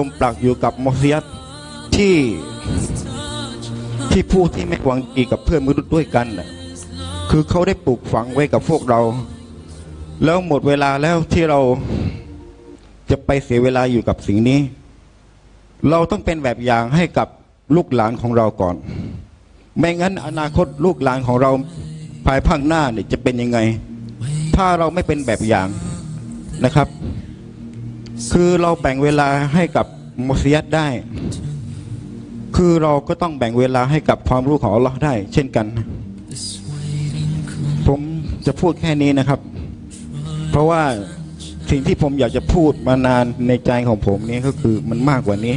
ผมปลักอยู่กับมอสยัตที่ที่ผู้ที่ไม่หวังดีกับเพื่อนมนุษย์ด้วยกันน่ะคือเขาได้ปลูกฝังไว้กับพวกเรา แล้วหมดเวลาแล้วที่เราจะไปเสียเวลาอยู่กับสิ่งนี้ เราต้องเป็นแบบอย่างให้กับลูกหลานของเราก่อน ไม่งั้นอนาคตลูกหลานของเราภายภาคหน้าเนี่ยจะเป็นยังไง ถ้าเราไม่เป็นแบบอย่างนะครับ คือเราแบ่งเวลาให้กับมุสยิดได้ คือเราก็ต้องแบ่งเวลาให้กับความรู้ของอัลลอฮ์ได้ เช่นกัน ผมจะพูดแค่นี้นะครับ เพราะว่าสิ่งที่ผมอยากจะพูดมานานในใจของผมนี้ก็คือมันมากกว่านี้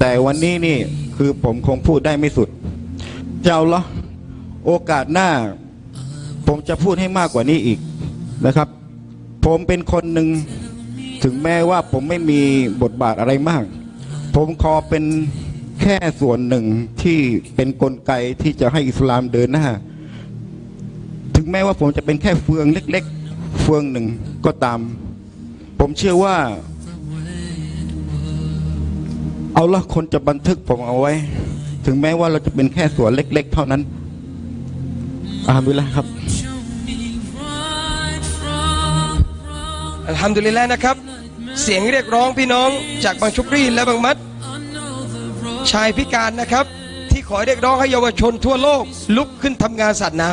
แต่วันนี้นี่คือผมคงพูดได้ไม่สุด เจ้าละโอกาสหน้า ผมจะพูดให้มากกว่านี้อีกนะครับ ผมเป็นคนหนึ่ง ถึงแม้ว่าผมไม่มีบทบาทอะไรมาก ผมขอเป็นแค่ส่วนหนึ่งที่เป็นนกลไกที่จะให้อิสลามเดินหน้า ถึงแม้ว่าผมจะเป็นแค่เฟืองเล็ก ๆ เฟืองหนึ่งก็ตาม ผมเชื่อว่าเอาละคนจะบันทึกผมเอาไว้ ถึงแม้ว่าเราจะเป็นแค่ส่วนเล็ก ๆ เท่านั้นอาบิละครับ อัลฮัมดุลิลละนะครับ เสียงเรียกร้องพี่น้องจากบางชุกรีและบางมัด ชายพิการนะครับ ที่ขอเรียกร้องให้เยาวชนทั่วโลก ลุกขึ้นทำงานศาสนา